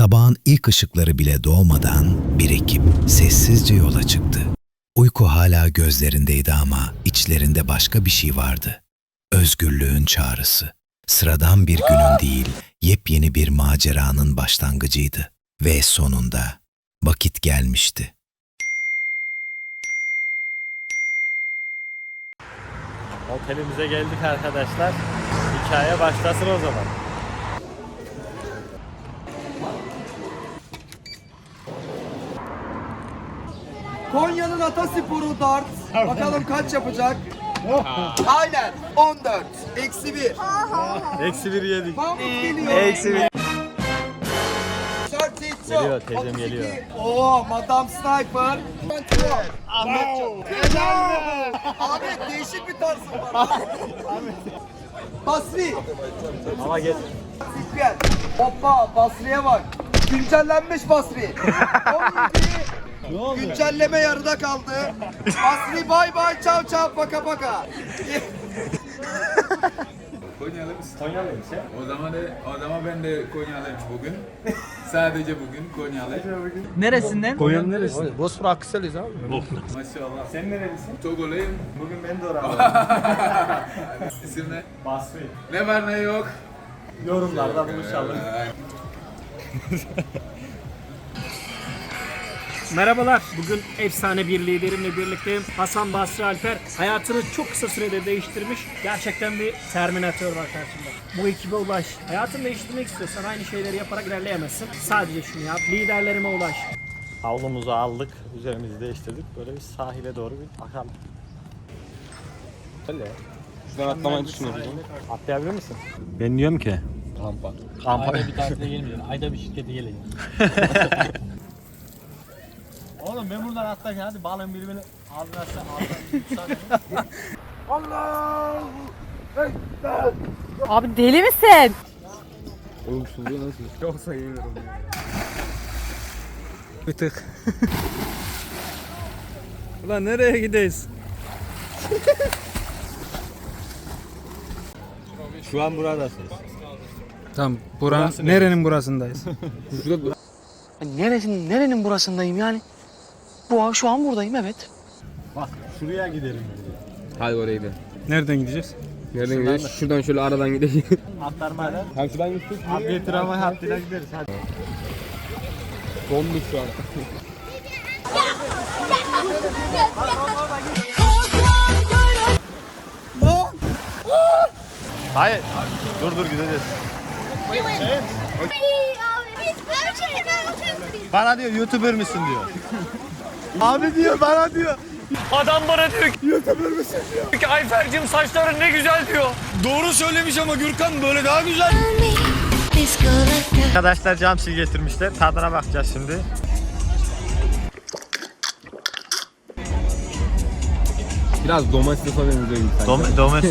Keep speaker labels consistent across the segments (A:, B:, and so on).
A: Sabahın ilk ışıkları bile doğmadan bir ekip sessizce yola çıktı. Uyku hala gözlerindeydi ama içlerinde başka bir şey vardı. Özgürlüğün çağrısı. Sıradan bir günün değil, yepyeni bir maceranın başlangıcıydı. Ve sonunda vakit gelmişti.
B: Otelimize geldik arkadaşlar. Hikaye başlasın o zaman.
C: Konya'nın atasporu dart. Bakalım kaç yapacak? Aynen 14. Eksi 1.
B: Eksi bir yedik.
C: Mahmut geliyor.
B: Eksi bir.
C: Geliyor
B: teyzem geliyor.
C: Oo Madam Sniper. Ahmet Ahmet değişik bir tarzın var. Basri.
B: Ama geç.
C: Hoppa Basri'ye bak. Güncellenmiş Basri. 17 Güncelleme yarıda kaldı. Basri bay bay çav çav paka paka.
D: Konyalı mısın?
B: Konyalıymış ya.
D: O zaman de, o zaman ben de Konyalıyım bugün. Sadece bugün Konyalı.
E: Neresinden?
B: Konya'nın neresi?
E: Bosfor Akseliz abi.
D: Maşallah.
B: Sen nerelisin?
D: Togoluyum.
B: Bugün ben de orada.
D: İsim ne?
B: Basri.
D: Ne var ne yok?
B: Yorumlarda buluşalım.
F: Merhabalar. Bugün efsane bir liderimle birlikteyim. Hasan Basri Alper hayatını çok kısa sürede değiştirmiş. Gerçekten bir terminatör var karşımda. Bu ekibe ulaş. Hayatını değiştirmek istiyorsan aynı şeyleri yaparak ilerleyemezsin. Sadece şunu yap. Liderlerime ulaş.
B: Havlumuzu aldık. Üzerimizi değiştirdik. Böyle bir sahile doğru bir bakalım. Öyle. Şuradan atlamayı düşünüyoruz. Atlayabilir misin? Ben diyorum ki. Kampa. Kampa.
G: Ayda bir tatile gelmeyeceksin. Ayda bir şirkete geleceksin. Oğlum ben buradan atlarken hadi balın birbirini ağzına atsa ağzına
H: Abi deli misin?
F: Bir tık. Ulan nereye gideyiz?
B: Şu an buradasınız.
E: Tamam. Buranın, nerenin burasındayız?
G: Neresin, nerenin burasındayım yani? Bu şu an buradayım evet.
B: Bak şuraya gidelim.
I: Hadi oraya gidelim.
E: Nereden gideceğiz?
I: Nereden gidiyoruz? Şuradan şöyle aradan gidelim. Hem şuradan gittik.
B: Abi tramvay hattıyla gideriz hadi.
I: Donduk şu an.
B: Hayır. Dur dur gideceğiz. Bana diyor YouTuber misin diyor. Abi diyor bana diyor.
F: Adam bana diyor ki YouTuber misin diyor. ki Ayfer'cim saçların ne güzel diyor. Doğru söylemiş ama Gürkan böyle daha güzel.
B: Arkadaşlar cam sil getirmişler. Tadına bakacağız şimdi.
I: Biraz domestos'a benziyor insan.
B: Dom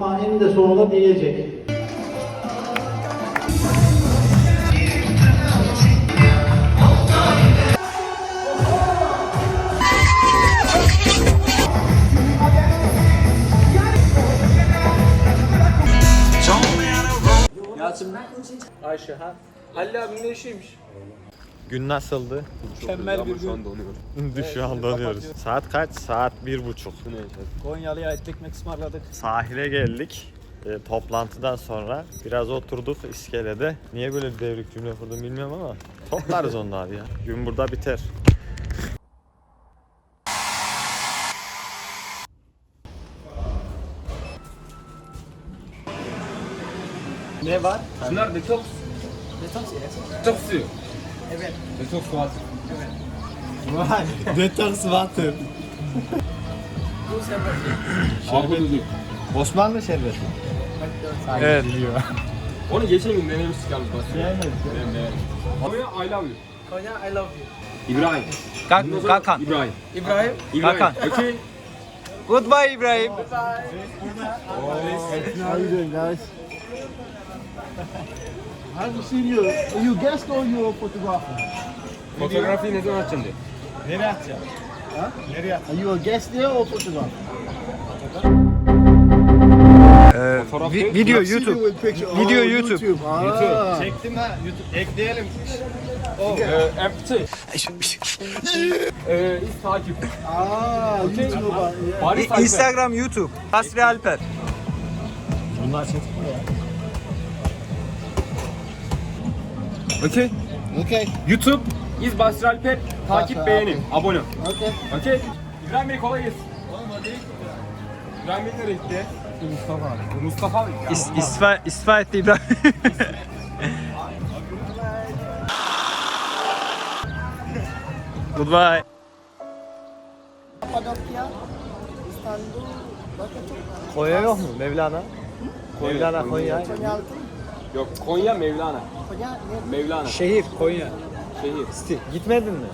G: Ama eninde sonunda diyecek.
B: Ayşe ha. Halil abinin ne işiymiş?
J: Gün nasıldı?
B: Mükemmel bir gün.
I: donuyor.
J: Şu an donuyoruz. Saat kaç? Saat bir buçuk.
B: Konyalı'ya et ekmek ısmarladık.
J: Sahile geldik. E, toplantıdan sonra biraz oturduk iskelede. Niye böyle bir devrik cümle kurdum bilmiyorum ama toplarız onları ya. Gün burada biter.
B: Ne var?
I: Bunlar detoks.
B: Detoks ya.
I: Detoks suyu. Evet. Detoks water.
B: Vay. Detoks water.
I: Şerbet.
B: Osmanlı şerbeti.
J: Evet.
I: Onu geçen gün denemiştik yalnız. Beğenmedim. Beğenmedim. Konya I love you.
B: Konya I love you.
I: İbrahim.
B: Kalk, Kalkan.
I: İbrahim.
B: İbrahim.
I: İbrahim.
B: Hakan.
I: Okay.
B: Goodbye İbrahim.
G: How you doing, guys? Have you seen you? Guest or you photographer?
I: Fotoğrafı ne zaman açacaksın diyor.
G: Nereye atacağım? Ha? Nereye Are you a guest there or photographer?
I: Fotoğraf
B: Vi- video YouTube. Video
G: oh,
B: YouTube.
G: YouTube. Ah.
B: Çektim ha. YouTube ekleyelim.
I: Ee, empty. Ee, is takip.
G: Ah, YouTuber. Yeah.
I: Paris Alper.
B: Instagram, YouTube. Hasri Alper.
I: Okay.
G: Okay.
I: YouTube is Basri Alper. Takip
G: Basri
I: beğenin. Abone.
G: Okay.
I: Okay. İbrahim Bey kolay gelsin. İbrahim Bey nereye gitti? Mustafa. Mustafa. Ya,
B: İstifa, istifa etti İbrahim. Goodbye.
J: Konya yok mu? Mevlana? Mevlana Konya.
I: Yok Konya Mevlana. Mevlana.
B: Şehir Konya.
I: Şehir.
J: Gitmedin mi?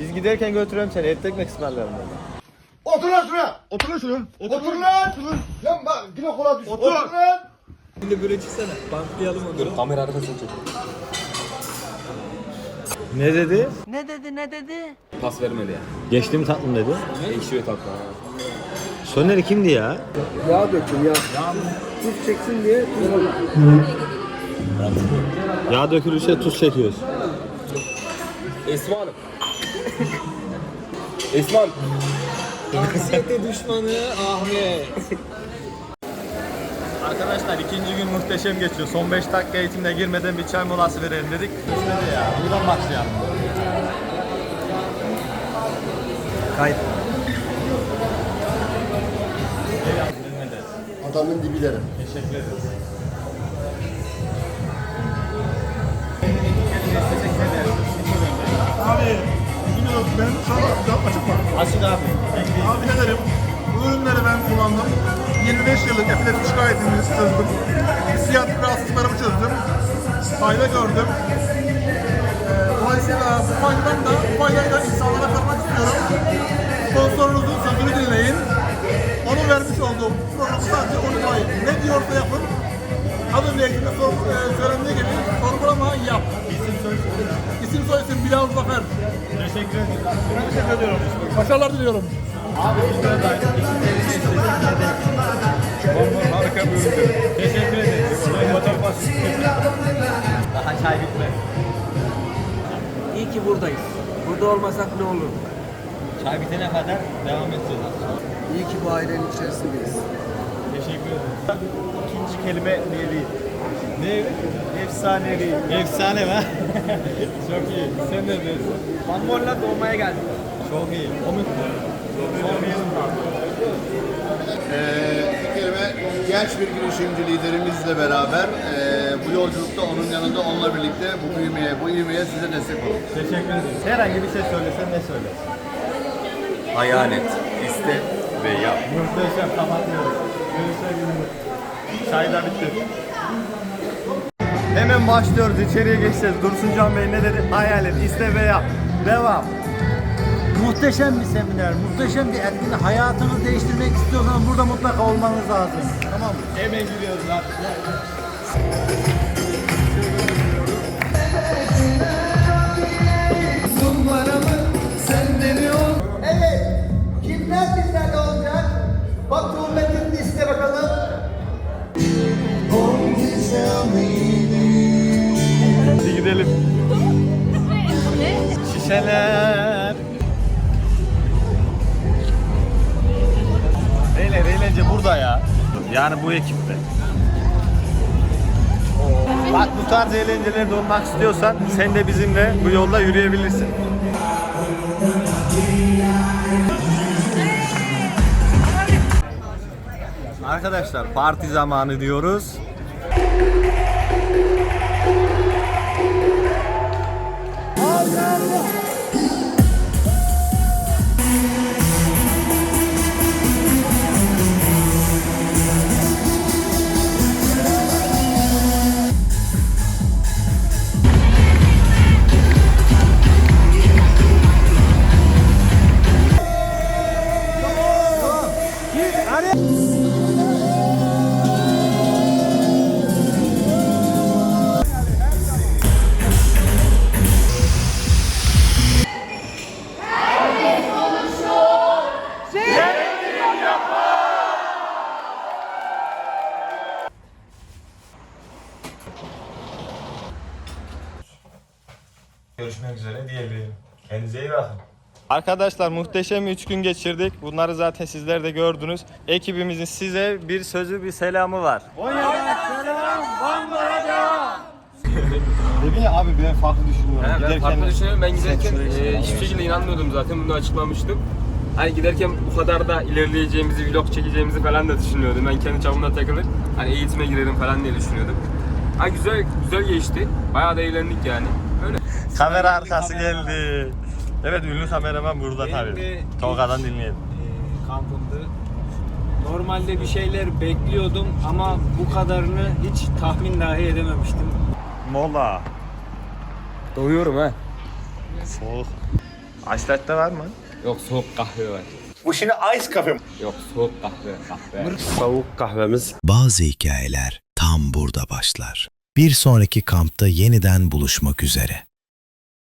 J: Biz giderken götürüyorum seni. Et ekmek ısmarlarım ben.
K: Otur lan şuraya. Otur lan şuraya. Otur, lan. Lan bak yine kola düştü. Otur. lan.
B: Şimdi böyle çıksana. Banklayalım onu.
I: Kamera arkasını çek.
J: Ne dedi?
E: Ne dedi ne dedi?
I: Pas vermedi ya.
J: Geçti mi tatlım dedi.
I: Ekşi ve tatlı. ha.
J: Soner kimdi ya?
G: Yağ döktüm ya. Tuz çeksin diye.
J: Yağ dökülürse tuz çekiyoruz.
I: Esma Hanım. Esma Hanım.
B: Anksiyete düşmanı Ahmet. Arkadaşlar ikinci gün muhteşem geçiyor. Son 5 dakika eğitimine girmeden bir çay molası verelim dedik. Bitmedi ya. Buradan başlayalım. Kayıt.
K: Adamın dibileri.
B: Açık abi.
L: Abi ne derim? Bu ürünleri ben kullandım. 25 yıllık epilepsi şikayetimi çözdüm. Psikiyatrik rahatsızlıklarımı çözdüm. Fayda gördüm. Ee, dolayısıyla bu faydadan da, bu faydayı da insanlara katmak istiyorum. Sponsorunuzun sözünü dinleyin. Onun vermiş olduğu sadece unutmayın. Ne diyorsa yapın. Az önce eğitimde sor, e, söylendiği gibi sorgulama yap. İsim soy isim. İsim soy isim Bilal Zafer. Teşekkür ederim. Teşekkür ediyorum. Başarılar diliyorum.
B: Harika bir ürün. Teşekkür. Fotoğraf Daha çay bitmedi.
M: İyi ki buradayız. Burada olmasak ne olur?
B: Çay bitene kadar devam edeceğiz.
G: İyi ki bu ailenin içerisindeyiz.
B: Teşekkür ederim. İkinci kelime neli? Ne? Efsanevi. Efsane mi? Çok iyi. Sen ne diyorsun? Bambolla doğmaya geldim. Çok iyi. Komik.
K: Ee, bir kelime genç bir girişimci liderimizle beraber ee, bu yolculukta onun yanında onunla birlikte bu büyümeye, bu ivmeye size destek olun.
B: Teşekkür ederim. Herhangi bir şey söylesen ne söyler?
J: Hayal et, iste ve yap.
B: Muhteşem kapatıyoruz. Çay da bitti. Hemen başlıyoruz. İçeriye geçeceğiz. Dursun Can Bey ne dedi? Hayal et, iste ve yap. Devam.
G: Muhteşem bir seminer, muhteşem bir etkinlik. Hayatınızı değiştirmek istiyorsanız burada mutlaka olmanız lazım. Tamam mı?
B: Hemen gidiyoruz lan. İçelim. Şişeler. Eyle, eğlence burada ya. Yani bu ekipte. Bak bu tarz eğlencelerde olmak istiyorsan sen de bizimle bu yolda yürüyebilirsin. Arkadaşlar parti zamanı diyoruz. Kendinize iyi bakın. Arkadaşlar muhteşem 3 gün geçirdik. Bunları zaten sizler de gördünüz. Ekibimizin size bir sözü bir selamı var. Dedin ya abi ben farklı düşünüyorum.
I: ben farklı düşünüyorum. Ben giderken e, hiçbir şekilde inanmıyordum zaten. Bunu açıklamıştım. Hani giderken bu kadar da ilerleyeceğimizi, vlog çekeceğimizi falan da düşünüyordum. Ben kendi çapımda takılır. Hani eğitime girerim falan diye düşünüyordum. Ha güzel güzel geçti. Bayağı da eğlendik yani. Öyle.
B: Kamera arkası geldi. Evet ünlü kameraman burada
E: Benim
B: tabii.
E: de
B: Tolga'dan dinleyelim.
E: Ee, kampımdı. Normalde bir şeyler bekliyordum ama bu kadarını hiç tahmin dahi edememiştim.
B: Mola.
I: Doyuyorum ha.
B: Soğuk. Ice latte var mı?
I: Yok soğuk kahve var.
K: Bu şimdi ice kafe mi?
I: Yok soğuk kahve. kahve. Soğuk kahvemiz.
A: Bazı hikayeler tam burada başlar. Bir sonraki kampta yeniden buluşmak üzere.